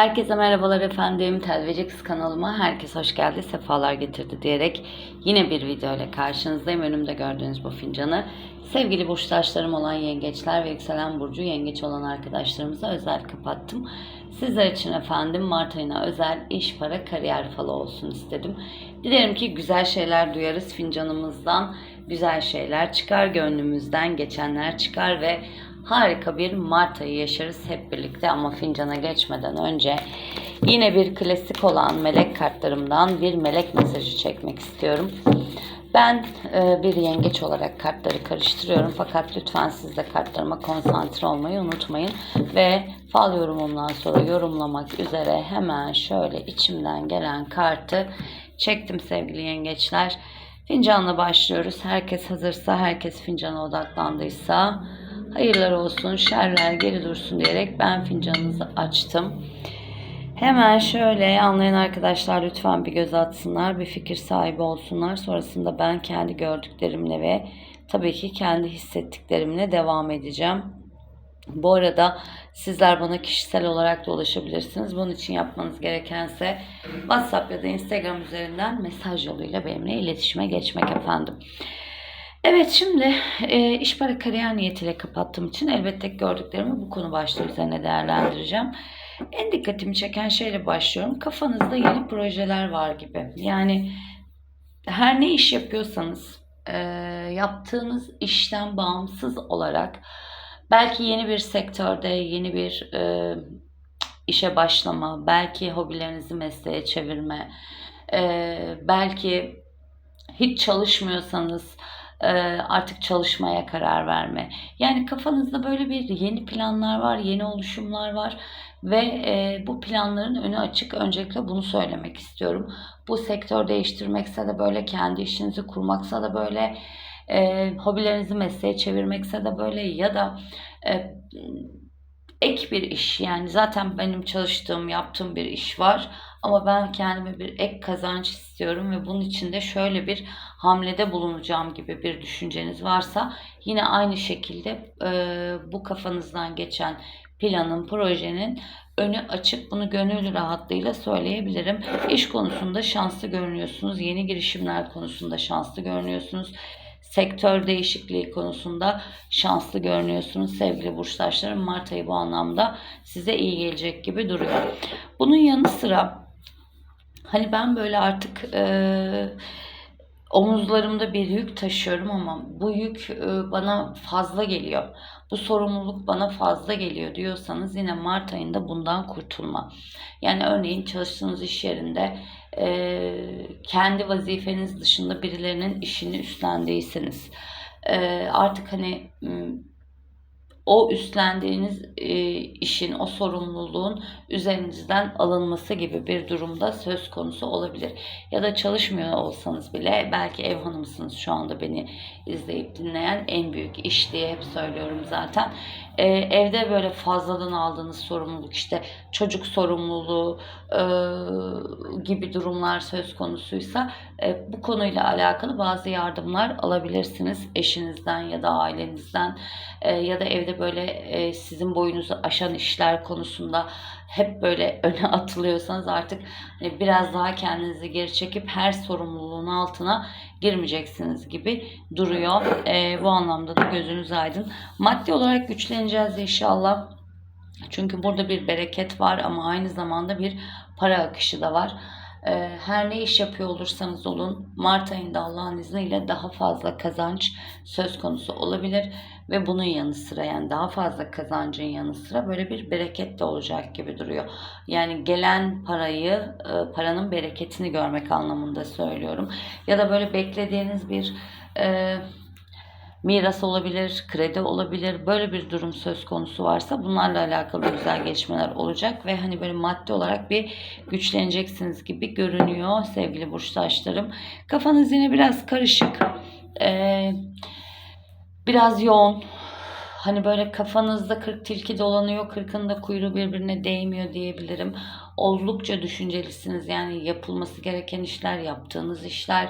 Herkese merhabalar efendim. Telveci Kız kanalıma herkes hoş geldi, sefalar getirdi diyerek yine bir video ile karşınızdayım. Önümde gördüğünüz bu fincanı sevgili burçtaşlarım olan yengeçler ve yükselen burcu yengeç olan arkadaşlarımıza özel kapattım. Sizler için efendim Mart ayına özel iş, para, kariyer falı olsun istedim. Dilerim ki güzel şeyler duyarız fincanımızdan. Güzel şeyler çıkar gönlümüzden, geçenler çıkar ve harika bir Mart ayı yaşarız hep birlikte ama fincana geçmeden önce yine bir klasik olan melek kartlarımdan bir melek mesajı çekmek istiyorum. Ben e, bir yengeç olarak kartları karıştırıyorum fakat lütfen siz de kartlarıma konsantre olmayı unutmayın ve fal yorumumdan sonra yorumlamak üzere hemen şöyle içimden gelen kartı çektim sevgili yengeçler. Fincanla başlıyoruz. Herkes hazırsa, herkes fincana odaklandıysa hayırlar olsun, şerler geri dursun diyerek ben fincanınızı açtım. Hemen şöyle anlayan arkadaşlar lütfen bir göz atsınlar, bir fikir sahibi olsunlar. Sonrasında ben kendi gördüklerimle ve tabii ki kendi hissettiklerimle devam edeceğim. Bu arada sizler bana kişisel olarak da ulaşabilirsiniz. Bunun için yapmanız gerekense WhatsApp ya da Instagram üzerinden mesaj yoluyla benimle iletişime geçmek efendim. Evet şimdi e, iş para kariyer niyetiyle kapattığım için elbette gördüklerimi bu konu başlığı üzerine değerlendireceğim. En dikkatimi çeken şeyle başlıyorum. Kafanızda yeni projeler var gibi. Yani her ne iş yapıyorsanız e, yaptığınız işten bağımsız olarak belki yeni bir sektörde yeni bir e, işe başlama, belki hobilerinizi mesleğe çevirme, e, belki hiç çalışmıyorsanız artık çalışmaya karar verme. Yani kafanızda böyle bir yeni planlar var, yeni oluşumlar var ve e, bu planların önü açık. Öncelikle bunu söylemek istiyorum. Bu sektör değiştirmekse de böyle, kendi işinizi kurmaksa da böyle, e, hobilerinizi mesleğe çevirmekse de böyle ya da e, ek bir iş yani zaten benim çalıştığım, yaptığım bir iş var ama ben kendime bir ek kazanç istiyorum ve bunun için de şöyle bir hamlede bulunacağım gibi bir düşünceniz varsa yine aynı şekilde e, bu kafanızdan geçen planın, projenin önü açık. Bunu gönül rahatlığıyla söyleyebilirim. İş konusunda şanslı görünüyorsunuz. Yeni girişimler konusunda şanslı görünüyorsunuz sektör değişikliği konusunda şanslı görünüyorsunuz sevgili burçtaşlarım. Mart ayı bu anlamda size iyi gelecek gibi duruyor. Bunun yanı sıra hani ben böyle artık e, omuzlarımda bir yük taşıyorum ama bu yük e, bana fazla geliyor. Bu sorumluluk bana fazla geliyor diyorsanız yine Mart ayında bundan kurtulma. Yani örneğin çalıştığınız iş yerinde e, kendi vazifeniz dışında birilerinin işini üstlendiyseniz e, artık hani o üstlendiğiniz e, işin, o sorumluluğun üzerinizden alınması gibi bir durumda söz konusu olabilir. Ya da çalışmıyor olsanız bile belki ev hanımısınız şu anda beni izleyip dinleyen en büyük iş diye hep söylüyorum zaten. E, evde böyle fazladan aldığınız sorumluluk işte çocuk sorumluluğu e, gibi durumlar söz konusuysa e, bu konuyla alakalı bazı yardımlar alabilirsiniz eşinizden ya da ailenizden e, ya da evde böyle e, sizin boyunuzu aşan işler konusunda hep böyle öne atılıyorsanız artık hani biraz daha kendinizi geri çekip her sorumluluğun altına girmeyeceksiniz gibi duruyor. E, bu anlamda da gözünüz aydın. Maddi olarak güçleneceğiz inşallah. Çünkü burada bir bereket var ama aynı zamanda bir para akışı da var. Ee, her ne iş yapıyor olursanız olun Mart ayında Allah'ın izniyle daha fazla kazanç söz konusu olabilir ve bunun yanı sıra yani daha fazla kazancın yanı sıra böyle bir bereket de olacak gibi duruyor. Yani gelen parayı e, paranın bereketini görmek anlamında söylüyorum. Ya da böyle beklediğiniz bir e, miras olabilir, kredi olabilir. Böyle bir durum söz konusu varsa bunlarla alakalı güzel gelişmeler olacak ve hani böyle maddi olarak bir güçleneceksiniz gibi görünüyor sevgili burçtaşlarım. Kafanız yine biraz karışık. Ee, biraz yoğun. Hani böyle kafanızda kırk tilki dolanıyor, kırkında kuyruğu birbirine değmiyor diyebilirim. Oldukça düşüncelisiniz yani yapılması gereken işler, yaptığınız işler,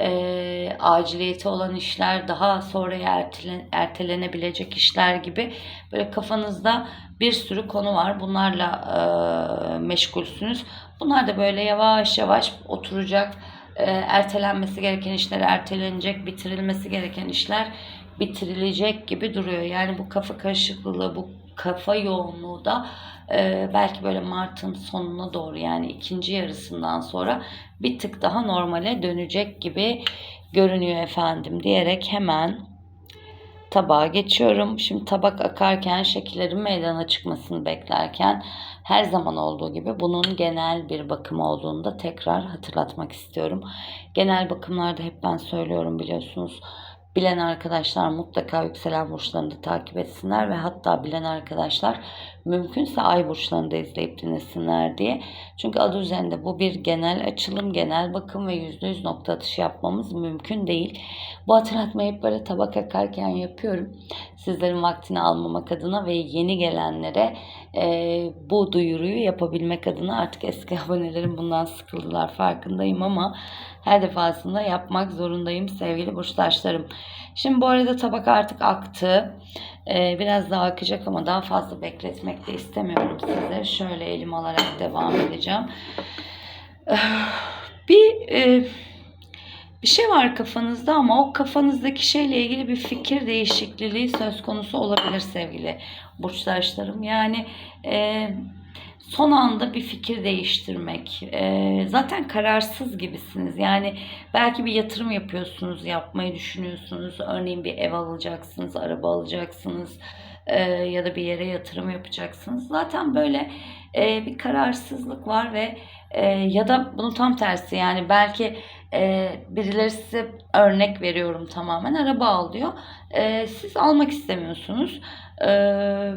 e, aciliyeti olan işler, daha sonraya ertele- ertelenebilecek işler gibi böyle kafanızda bir sürü konu var. Bunlarla e, meşgulsünüz. Bunlar da böyle yavaş yavaş oturacak. E, ertelenmesi gereken işler ertelenecek, bitirilmesi gereken işler bitirilecek gibi duruyor. Yani bu kafa karışıklığı, bu kafa yoğunluğu da e, belki böyle Mart'ın sonuna doğru yani ikinci yarısından sonra bir tık daha normale dönecek gibi görünüyor efendim diyerek hemen tabağa geçiyorum. Şimdi tabak akarken şekillerin meydana çıkmasını beklerken her zaman olduğu gibi bunun genel bir bakım olduğunu da tekrar hatırlatmak istiyorum. Genel bakımlarda hep ben söylüyorum biliyorsunuz. Bilen arkadaşlar mutlaka yükselen burçlarını da takip etsinler ve hatta bilen arkadaşlar mümkünse ay burçlarını da izleyip dinlesinler diye. Çünkü adı üzerinde bu bir genel açılım, genel bakım ve %100 nokta atışı yapmamız mümkün değil. Bu hatırlatmayı hep böyle tabak akarken yapıyorum. Sizlerin vaktini almamak adına ve yeni gelenlere e, bu duyuruyu yapabilmek adına artık eski abonelerim bundan sıkıldılar farkındayım ama her defasında yapmak zorundayım sevgili burçtaşlarım. Şimdi bu arada tabak artık aktı. Ee, biraz daha akacak ama daha fazla bekletmek de istemiyorum size. Şöyle elim alarak devam edeceğim. Bir e, bir şey var kafanızda ama o kafanızdaki şeyle ilgili bir fikir değişikliği söz konusu olabilir sevgili burçtaşlarım. Yani e, son anda bir fikir değiştirmek. E, zaten kararsız gibisiniz. Yani belki bir yatırım yapıyorsunuz, yapmayı düşünüyorsunuz. Örneğin bir ev alacaksınız, araba alacaksınız e, ya da bir yere yatırım yapacaksınız. Zaten böyle e, bir kararsızlık var ve e, ya da bunun tam tersi yani belki e, birileri size örnek veriyorum tamamen araba al diyor. E, siz almak istemiyorsunuz. E,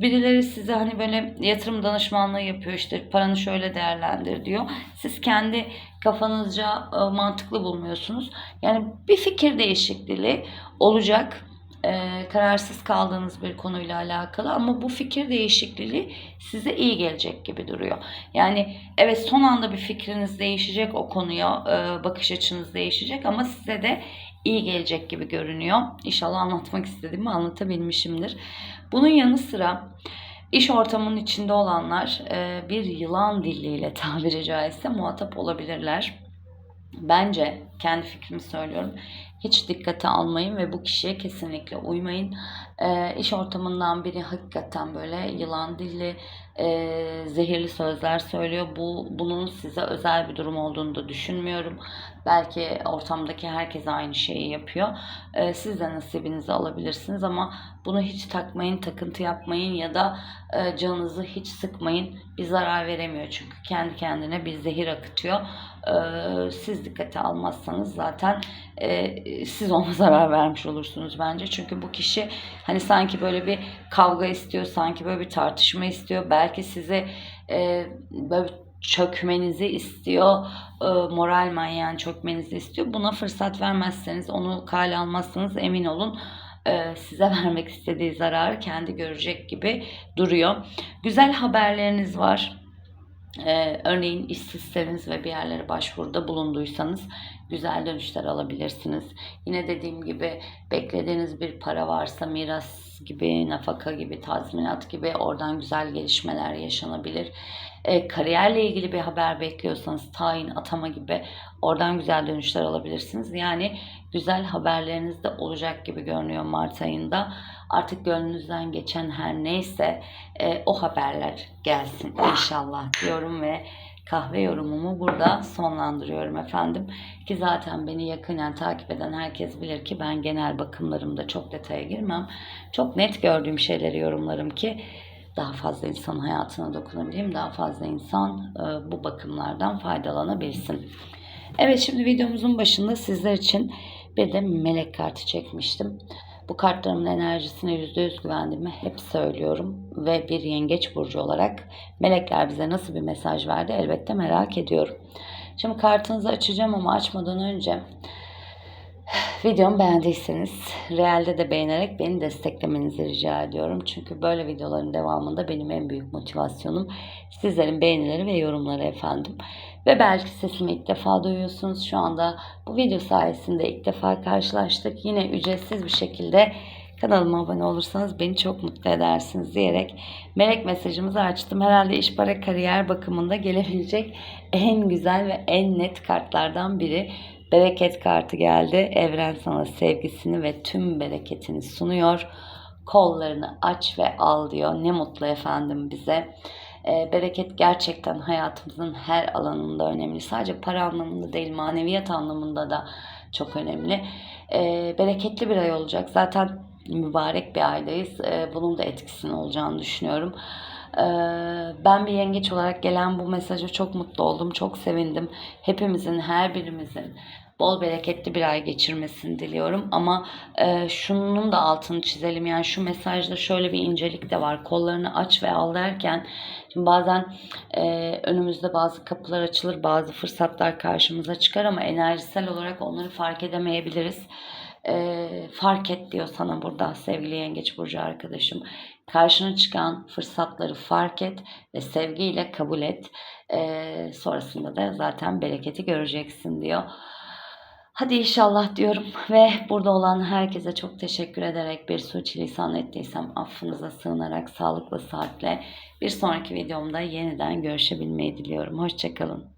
birileri size hani böyle yatırım danışmanlığı yapıyor işte paranı şöyle değerlendir diyor. Siz kendi kafanızca e, mantıklı bulmuyorsunuz. Yani bir fikir değişikliği olacak e, kararsız kaldığınız bir konuyla alakalı ama bu fikir değişikliği size iyi gelecek gibi duruyor. Yani evet son anda bir fikriniz değişecek o konuya, e, bakış açınız değişecek ama size de iyi gelecek gibi görünüyor. İnşallah anlatmak istediğimi anlatabilmişimdir. Bunun yanı sıra iş ortamının içinde olanlar e, bir yılan diliyle tabiri caizse muhatap olabilirler. Bence kendi fikrimi söylüyorum hiç dikkate almayın ve bu kişiye kesinlikle uymayın. E, iş ortamından biri hakikaten böyle yılan dilli, e, zehirli sözler söylüyor. Bu bunun size özel bir durum olduğunu da düşünmüyorum. Belki ortamdaki herkes aynı şeyi yapıyor. E, siz de nasibinizi alabilirsiniz ama bunu hiç takmayın, takıntı yapmayın ya da e, canınızı hiç sıkmayın. Bir zarar veremiyor çünkü kendi kendine bir zehir akıtıyor. Siz dikkate almazsanız zaten e, siz ona zarar vermiş olursunuz bence. Çünkü bu kişi hani sanki böyle bir kavga istiyor, sanki böyle bir tartışma istiyor. Belki size e, böyle çökmenizi istiyor. E, moral manyağı çökmenizi istiyor. Buna fırsat vermezseniz, onu kale almazsanız emin olun size vermek istediği zararı kendi görecek gibi duruyor. Güzel haberleriniz var. Ee, örneğin iş sisteminiz ve bir yerlere başvuruda bulunduysanız güzel dönüşler alabilirsiniz. Yine dediğim gibi beklediğiniz bir para varsa miras gibi, nafaka gibi, tazminat gibi oradan güzel gelişmeler yaşanabilir. Ee, kariyerle ilgili bir haber bekliyorsanız tayin, atama gibi oradan güzel dönüşler alabilirsiniz. Yani güzel haberleriniz de olacak gibi görünüyor Mart ayında. Artık gönlünüzden geçen her neyse e, o haberler gelsin inşallah diyorum ve kahve yorumumu burada sonlandırıyorum efendim. Ki zaten beni yakından takip eden herkes bilir ki ben genel bakımlarımda çok detaya girmem. Çok net gördüğüm şeyleri yorumlarım ki daha fazla insan hayatına dokunabileyim. Daha fazla insan e, bu bakımlardan faydalanabilsin. Evet şimdi videomuzun başında sizler için bir de melek kartı çekmiştim. Bu kartlarımın enerjisine %100 güvendiğimi hep söylüyorum. Ve bir yengeç burcu olarak melekler bize nasıl bir mesaj verdi elbette merak ediyorum. Şimdi kartınızı açacağım ama açmadan önce videomu beğendiyseniz realde de beğenerek beni desteklemenizi rica ediyorum. Çünkü böyle videoların devamında benim en büyük motivasyonum sizlerin beğenileri ve yorumları efendim. Ve belki sesimi ilk defa duyuyorsunuz. Şu anda bu video sayesinde ilk defa karşılaştık. Yine ücretsiz bir şekilde kanalıma abone olursanız beni çok mutlu edersiniz diyerek melek mesajımızı açtım. Herhalde iş para kariyer bakımında gelebilecek en güzel ve en net kartlardan biri. Bereket kartı geldi. Evren sana sevgisini ve tüm bereketini sunuyor. Kollarını aç ve al diyor. Ne mutlu efendim bize. E, bereket gerçekten hayatımızın her alanında önemli. Sadece para anlamında değil, maneviyat anlamında da çok önemli. E, bereketli bir ay olacak. Zaten mübarek bir aydayız. E, bunun da etkisinin olacağını düşünüyorum. E, ben bir yengeç olarak gelen bu mesaja çok mutlu oldum. Çok sevindim. Hepimizin, her birimizin bol bereketli bir ay geçirmesini diliyorum. Ama e, şunun da altını çizelim. Yani şu mesajda şöyle bir incelik de var. Kollarını aç ve al derken şimdi bazen e, önümüzde bazı kapılar açılır, bazı fırsatlar karşımıza çıkar ama enerjisel olarak onları fark edemeyebiliriz. E, fark et diyor sana burada sevgili yengeç burcu arkadaşım. Karşına çıkan fırsatları fark et ve sevgiyle kabul et. E, sonrasında da zaten bereketi göreceksin diyor. Hadi inşallah diyorum ve burada olan herkese çok teşekkür ederek bir suçilisan ettiysem affınıza sığınarak sağlıklı saatle bir sonraki videomda yeniden görüşebilmeyi diliyorum. Hoşçakalın.